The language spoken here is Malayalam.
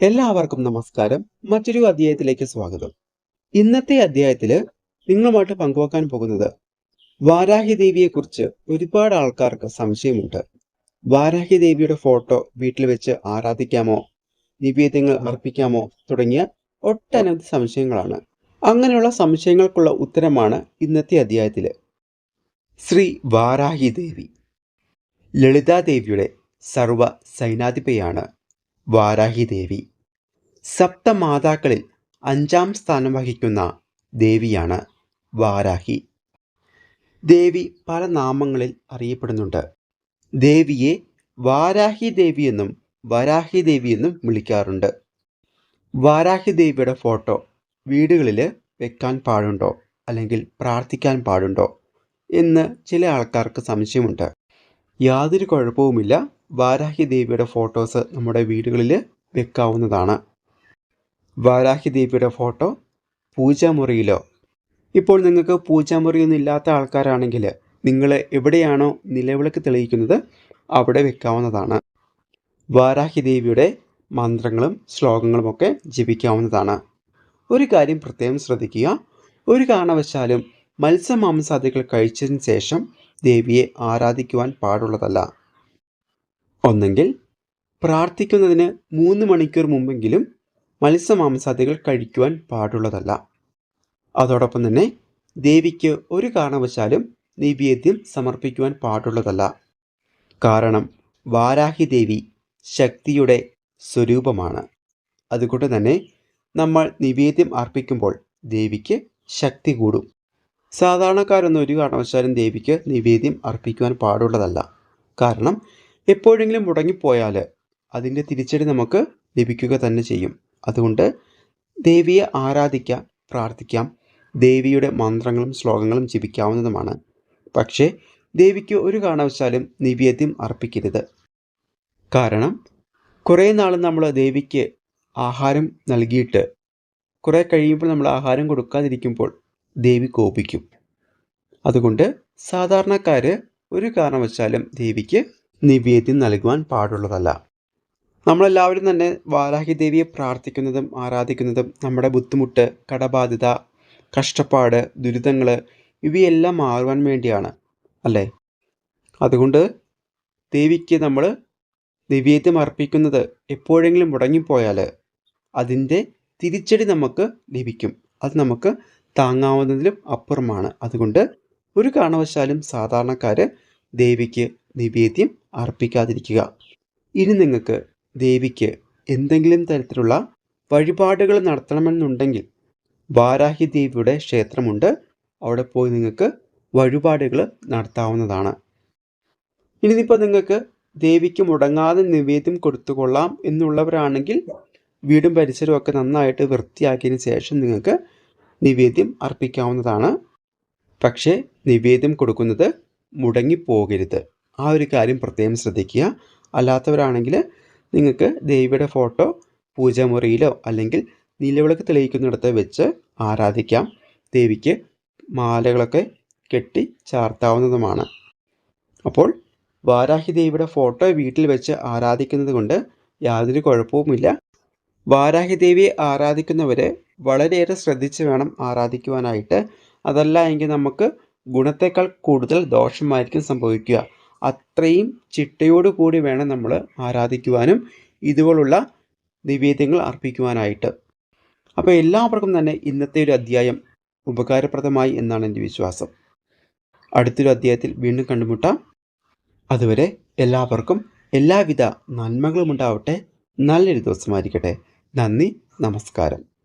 എല്ലാവർക്കും നമസ്കാരം. മറ്റൊരു അധ്യായത്തിലേക്ക് സ്വാഗതം. ഇന്നത്തെ അധ്യായത്തിൽ നിങ്ങളുമായിട്ട് പങ്കുവെക്കാൻ പോകുന്നത് വാരാഹി ദേവിയെ കുറിച്ച് ഒരുപാട് ആൾക്കാർക്ക് സംശയമുണ്ട്. വാരാഹി ദേവിയുടെ ഫോട്ടോ വീട്ടിൽ വെച്ച് ആരാധിക്കാമോ നിവേദ്യങ്ങൾ അർപ്പിക്കാമോ തുടങ്ങിയ ഒട്ടനവധി സംശയങ്ങളാണ്. അങ്ങനെയുള്ള സംശയങ്ങൾക്കുള്ള ഉത്തരമാണ് ഇന്നത്തെ അധ്യായത്തിൽ. ശ്രീ വാരാഹി ദേവി ലളിതാദേവിയുടെ സർവ സൈനാധിപയാണ്. വാരാഹി ദേവി സപ്തമാതാക്കളിൽ അഞ്ചാം സ്ഥാനം വഹിക്കുന്ന ദേവിയാണ് വാരാഹി. ദേവി പല നാമങ്ങളിൽ അറിയപ്പെടുന്നുണ്ട്. ദേവിയെ വാരാഹി ദേവി എന്നും വരാഹി ദേവി എന്നും വിളിക്കാറുണ്ട്. വാരാഹി ദേവിയുടെ ഫോട്ടോ വീടുകളിൽ വെക്കാൻ പാടുണ്ടോ? അല്ലെങ്കിൽ പ്രാർത്ഥിക്കാൻ പാടുണ്ടോ? എന്ന് ചില ആൾക്കാർക്ക് സംശയമുണ്ട്. യാതൊരു കുഴപ്പവുമില്ല. വാരാഹി ദേവിയുടെ ഫോട്ടോസ് നമ്മുടെ വീടുകളിൽ വെക്കാവുന്നതാണ്. വാരാഹി ദേവിയുടെ ഫോട്ടോ പൂജാമുറിയിലോ. ഇപ്പോൾ നിങ്ങൾക്ക് പൂജാമുറിയൊന്നും ഇല്ലാത്ത ആൾക്കാരാണെങ്കിൽ നിങ്ങൾ എവിടെയാണോ നിലവിളക്ക് തെളിയിക്കുന്നത് അവിടെ വെക്കാവുന്നതാണ്. വാരാഹി ദേവിയുടെ മന്ത്രങ്ങളും ശ്ലോകങ്ങളുമൊക്കെ ജപിക്കാവുന്നതാണ്. ഒരു കാര്യം പ്രത്യേകം ശ്രദ്ധിക്കുക. ഒരു കാരണവശാലും മത്സ്യമാംസാദികൾ കഴിച്ചതിന് ശേഷം ദേവിയെ ആരാധിക്കുവാൻ പാടുള്ളതല്ല. ഒന്നെങ്കിൽ പ്രാർത്ഥിക്കുന്നതിന് മൂന്ന് മണിക്കൂർ മുമ്പെങ്കിലും മത്സ്യമാംസാദികൾ കഴിക്കുവാൻ പാടുള്ളതല്ല. അതോടൊപ്പം തന്നെ ദേവിക്ക് ഒരു കാരണവശാലും നിവേദ്യം സമർപ്പിക്കുവാൻ പാടുള്ളതല്ല. കാരണം വാരാഹി ദേവി ശക്തിയുടെ സ്വരൂപമാണ്. അതുകൊണ്ട് തന്നെ നമ്മൾ നിവേദ്യം അർപ്പിക്കുമ്പോൾ ദേവിക്ക് ശക്തി കൂടും. സാധാരണക്കാരൊന്നും ഒരു കാരണവശാലും ദേവിക്ക് നിവേദ്യം അർപ്പിക്കുവാൻ പാടുള്ളതല്ല. കാരണം എപ്പോഴെങ്കിലും മുടങ്ങിപ്പോയാൽ അതിന്റെ തിരിച്ചടി നമുക്ക് ലഭിക്കുക തന്നെ ചെയ്യും. അതുകൊണ്ട് ദേവിയെ ആരാധിക്കാം പ്രാർത്ഥിക്കാം. ദേവിയുടെ മന്ത്രങ്ങളും ശ്ലോകങ്ങളും ജപിക്കാവുന്നതുമാണ്. പക്ഷേ ദേവിക്ക് ഒരു കാരണവശാലും നിവേദ്യം അർപ്പിക്കരുത്. കാരണം കുറേ നാൾ നമ്മൾ ദേവിക്ക് ആഹാരം നൽകിയിട്ട് കുറേ കഴിയുമ്പോൾ നമ്മൾ ആഹാരം കൊടുക്കാതിരിക്കുമ്പോൾ ദേവി കോപിക്കും. അതുകൊണ്ട് സാധാരണക്കാർ ഒരു കാരണവശാലും ദേവിക്ക് നിവേദ്യം നൽകുവാൻ പാടുള്ളതല്ല. നമ്മളെല്ലാവരും തന്നെ വാരാഹി ദേവിയെ പ്രാർത്ഥിക്കുന്നതും ആരാധിക്കുന്നതും നമ്മുടെ ബുദ്ധിമുട്ട് കടബാധ്യത കഷ്ടപ്പാട് ദുരിതങ്ങൾ ഇവയെല്ലാം മാറുവാൻ വേണ്ടിയാണ് അല്ലേ? അതുകൊണ്ട് ദേവിക്ക് നമ്മൾ നിവേദ്യം അർപ്പിക്കുന്നത് എപ്പോഴെങ്കിലും മുടങ്ങിപ്പോയാൽ അതിന്റെ തിരിച്ചടി നമുക്ക് ലഭിക്കും. അത് നമുക്ക് താങ്ങാവുന്നതിലും അപ്പുറമാണ്. അതുകൊണ്ട് ഒരു കാരണവശാലും സാധാരണക്കാർ ദേവിക്ക് നിവേദ്യം അർപ്പിക്കാതിരിക്കുക. ഇനി നിങ്ങൾക്ക് ദേവിക്ക് എന്തെങ്കിലും തരത്തിലുള്ള വഴിപാടുകൾ നടത്തണമെന്നുണ്ടെങ്കിൽ വാരാഹി ദേവിയുടെ ക്ഷേത്രമുണ്ട്. അവിടെ പോയി നിങ്ങൾക്ക് വഴിപാടുകൾ നടത്താവുന്നതാണ്. ഇനിയിപ്പോൾ നിങ്ങൾക്ക് ദേവിക്ക് മുടങ്ങാതെ നിവേദ്യം കൊടുത്തുകൊള്ളാം എന്നുള്ളവരാണെങ്കിൽ വീടും പരിസരവും ഒക്കെ നന്നായിട്ട് വൃത്തിയാക്കിയതിന് ശേഷം നിങ്ങൾക്ക് നിവേദ്യം അർപ്പിക്കാവുന്നതാണ്. പക്ഷേ നിവേദ്യം കൊടുക്കുന്നത് മുടങ്ങിപ്പോകരുത്. ആ ഒരു കാര്യം പ്രത്യേകം ശ്രദ്ധിക്കുക. അല്ലാത്തവരാണെങ്കിൽ നിങ്ങൾക്ക് ദേവിയുടെ ഫോട്ടോ പൂജാമുറിയിലോ അല്ലെങ്കിൽ നിലവിളക്ക് തെളിയിക്കുന്നിടത്ത് വെച്ച് ആരാധിക്കാം. ദേവിക്ക് മാലകളൊക്കെ കെട്ടി ചാർത്താവുന്നതുമാണ്. അപ്പോൾ വാരാഹി ദേവിയുടെ ഫോട്ടോ വീട്ടിൽ വെച്ച് ആരാധിക്കുന്നത് കൊണ്ട് യാതൊരു കുഴപ്പവുമില്ല. വാരാഹി ദേവിയെ ആരാധിക്കുന്നവർ വളരെയേറെ ശ്രദ്ധിച്ച് വേണം ആരാധിക്കുവാനായിട്ട്. അതല്ല എങ്കിൽ നമുക്ക് ഗുണത്തേക്കാൾ കൂടുതൽ ദോഷമായിരിക്കും സംഭവിക്കുക. അത്രയും ചിട്ടയോടു കൂടി വേണം നമ്മൾ ആരാധിക്കുവാനും ഇതുപോലുള്ള നിവേദ്യങ്ങൾ അർപ്പിക്കുവാനായിട്ട്. അപ്പോൾ എല്ലാവർക്കും തന്നെ ഇന്നത്തെ ഒരു അധ്യായം ഉപകാരപ്രദമായി എന്നാണ് എന്റെ വിശ്വാസം. അടുത്തൊരു അധ്യായത്തിൽ വീണ്ടും കണ്ടുമുട്ടാം. അതുവരെ എല്ലാവർക്കും എല്ലാവിധ നന്മകളും ഉണ്ടാവട്ടെ. നല്ലൊരു ദിവസമായിരിക്കട്ടെ. നന്ദി നമസ്കാരം.